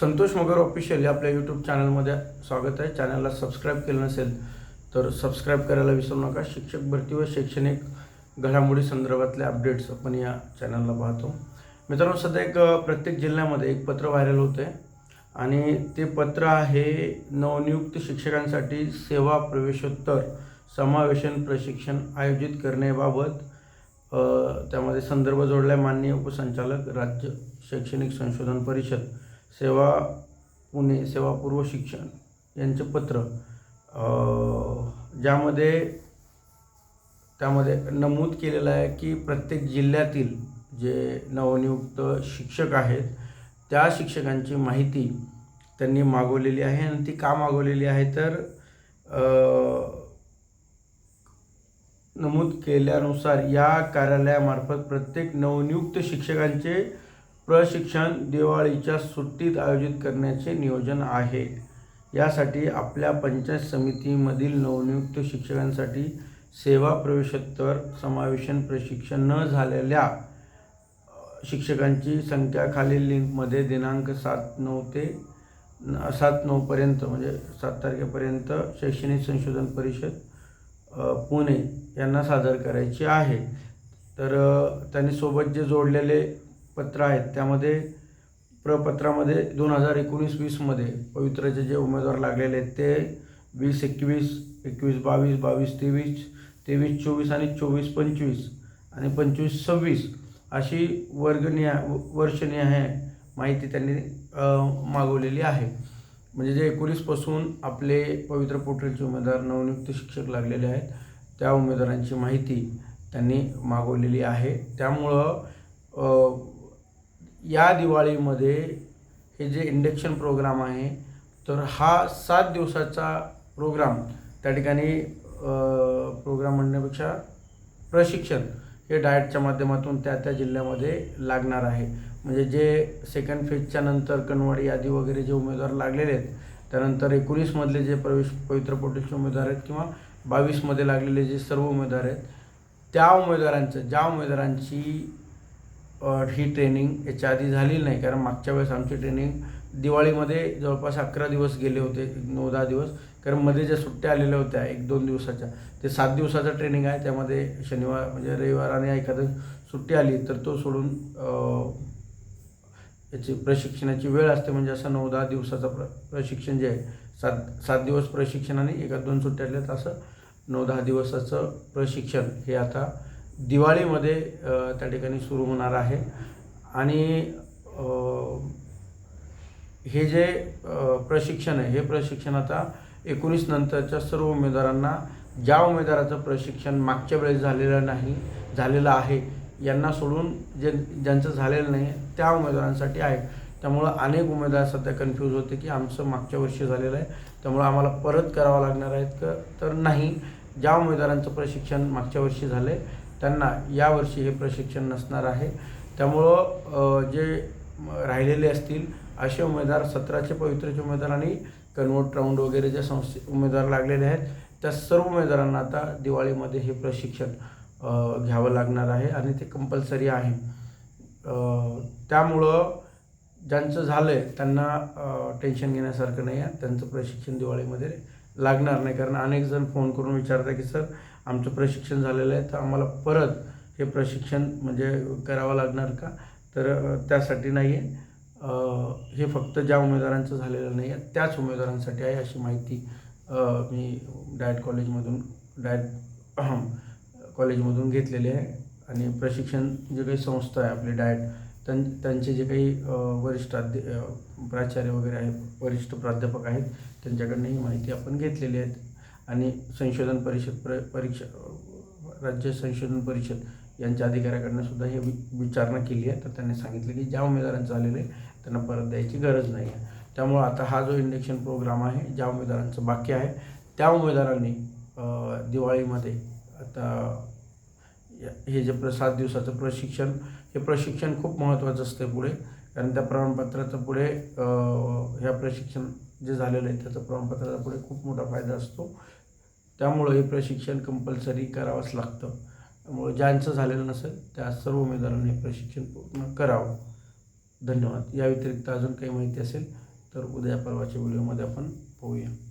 संतोष मगर official या आपल्या YouTube चॅनलमध्ये स्वागत आहे. चॅनलला सबस्क्राईब केलं नसेल तर सबस्क्राईब करायला विसरू नका. शिक्षक भरती व शैक्षणिक घडामोडी संदर्भातले अपडेट्स आपण या चॅनलला पाहतो. मित्रांनो सध्या एक प्रत्येक जिल्ह्यामध्ये एक पत्र व्हायरल होतं आहे आणि ते पत्र आहे नवनियुक्त शिक्षकांसाठी सेवा प्रवेशोत्तर समावेशन प्रशिक्षण आयोजित करण्याबाबत त्यामध्ये संदर्भ जोडला माननीय उपसंचालक राज्य शैक्षणिक संशोधन परिषद. सेवा पुणे सेवापूर्व शिक्षण यांचे पत्र ज्यामध्ये त्यामध्ये नमूद केलेलं आहे की प्रत्येक जिल्ह्यातील जे नवनियुक्त शिक्षक आहेत त्या शिक्षकांची माहिती त्यांनी मागवलेली आहे आणि ती का मागवलेली आहे तर नमूद केल्यानुसार या कार्यालयामार्फत प्रत्येक नवनियुक्त शिक्षकांचे प्रशिक्षण दिवाळीच्या सुट्टीत आयोजित करण्याचे नियोजन आहे. यासाठी आपल्या पंचायत समितीमधील नवनियुक्त शिक्षकांसाठी सेवा प्रवेशोत्तर समावेशन प्रशिक्षण न झालेल्या शिक्षकांची संख्या खालील लिंकमध्ये दिनांक सात नऊ ते सात नऊपर्यंत म्हणजे सात तारखेपर्यंत शैक्षणिक संशोधन परिषद पुणे यांना सादर करायची आहे. तर त्यांनी सोबत जे जोडलेले पत्र आहेत. त्यामध्ये प्रपत्रामध्ये दोन हजार एकोणीस वीसमध्ये पवित्राचे जे उमेदवार लागलेले आहेत ते वीस एकवीस एकवीस बावीस बावीस तेवीस तेवीस चोवीस आणि चोवीस पंचवीस आणि पंचवीस सव्वीस अशी वर्गनिहाय वर्षनिहाय माहिती त्यांनी मागवलेली आहे. म्हणजे जे एकोणीसपासून आपले पवित्र पोर्टलचे उमेदवार नवनियुक्त शिक्षक लागलेले आहेत त्या उमेदवारांची माहिती त्यांनी मागवलेली आहे. त्यामुळं या दिवाळीमध्ये हे जे इंडक्शन प्रोग्राम आहे तर हा सात दिवसाचा प्रोग्राम त्या ठिकाणी प्रोग्राम म्हणण्यापेक्षा प्रशिक्षण हे डाएटच्या माध्यमातून त्या त्या जिल्ह्यामध्ये लागणार आहे. म्हणजे जे सेकंड फेजच्या नंतर कनवाडी यादी वगैरे जे उमेदवार लागलेले आहेत त्यानंतर एकोणीसमधले जे प्रवेश पवित्र पोटेलचे उमेदवार आहेत किंवा बावीसमध्ये लागलेले जे सर्व उमेदवार आहेत त्या उमेदवारांचं ज्या उमेदवारांची ही ट्रेनिंग याच्या आधी झालेली नाही. कारण मागच्या वेळेस आमची ट्रेनिंग दिवाळीमध्ये जवळपास अकरा दिवस गेले होते नऊ दहा दिवस. कारण मध्ये ज्या सुट्ट्या आलेल्या होत्या एक दोन दिवसाच्या ते सात दिवसाचं ट्रेनिंग आहे. त्यामध्ये शनिवार म्हणजे रविवार आणि एखादं सुट्टी आली तर तो सोडून याची प्रशिक्षणाची वेळ असते. म्हणजे असं नऊ दहा दिवसाचं प्र प्रशिक्षण जे आहे सात सात दिवस प्रशिक्षण आणि एका दोन सुट्ट्या आल्या तर असं नऊ दहा दिवसाचं प्रशिक्षण हे आता दिवाळीमध्ये त्या ठिकाणी सुरू होणार आहे. आणि हे जे प्रशिक्षण आहे हे प्रशिक्षण आता एकोणीस नंतरच्या सर्व उमेदवारांना ज्या उमेदवाराचं प्रशिक्षण मागच्या वेळेस झालेलं नाही झालेलं आहे यांना सोडून जे ज्यांचं झालेलं नाही त्या उमेदवारांसाठी आहे. त्यामुळं अनेक उमेदवार सध्या कन्फ्यूज होते की आमचं मागच्या वर्षी झालेलं आहे. त्यामुळं आम्हाला परत करावं लागणार आहेत का? तर नाही. ज्या उमेदवारांचं प्रशिक्षण मागच्या वर्षी झालं आहे त्यांना यावर्षी हे प्रशिक्षण नसणार आहे. त्यामुळं जे राहिलेले असतील असे उमेदवार सतराचे पवित्रचे उमेदवार आणि कन्वर्ट राऊंड वगैरे ज्या संस्थे उमेदवार लागलेले आहेत त्या सर्व उमेदवारांना आता दिवाळीमध्ये हे प्रशिक्षण घ्यावं लागणार आहे आणि ते कंपल्सरी आहे. त्यामुळं ज्यांचं झालं आहे त्यांना टेन्शन घेण्यासारखं नाही आहे. त्यांचं प्रशिक्षण दिवाळीमध्ये लागणार नाही. कारण अनेक जण फोन करून विचारतात की सर आमचं प्रशिक्षण झालेलं आहे तर आम्हाला परत हे प्रशिक्षण म्हणजे करावं लागणार का? तर त्यासाठी नाही आहे हे फक्त ज्या उमेदवारांचं झालेलं नाही आहे त्याच उमेदवारांसाठी आहे अशी माहिती मी डायट कॉलेजमधून डायट कॉलेजमधून घेतलेली आहे. आणि प्रशिक्षण जे काही संस्था आहे आपली डायट त्यां त्यांचे जे काही वरिष्ठ अध्य प्राचार्य वगैरे आहेत वरिष्ठ प्राध्यापक आहेत त्यांच्याकडनं ही माहिती आपण घेतलेली आहे. आणि संशोधन परिषद प्र परीक्षा राज्य संशोधन परिषद यांच्या अधिकाऱ्याकडनं सुद्धा हे वि विचारणा केली आहे. तर त्यांनी सांगितलं की ज्या उमेदवारांचं आलेलं आहे त्यांना परत द्यायची गरज नाही आहे. त्यामुळं आता हा जो इंडक्शन प्रोग्राम आहे ज्या उमेदवारांचं बाकी आहे त्या उमेदवारांनी दिवाळीमध्ये आता या- हे जे प्र सात दिवसाचं प्रशिक्षण हे प्रशिक्षण खूप महत्त्वाचं असते पुढे. कारण त्या प्रमाणपत्राचं पुढे ह्या प्रशिक्षण जे झालेलं आहे त्याचं प्रमाणपत्राचा पुढे खूप मोठा फायदा असतो. त्यामुळं हे प्रशिक्षण कंपल्सरी करावंच लागतं. त्यामुळं ज्यांचं झालेलं नसेल त्या सर्व उमेदवारांनी हे प्रशिक्षण पूर्ण करावं. धन्यवाद. या व्यतिरिक्त अजून काही माहिती असेल तर उद्या परवाच्या व्हिडिओमध्ये आपण पाहूया.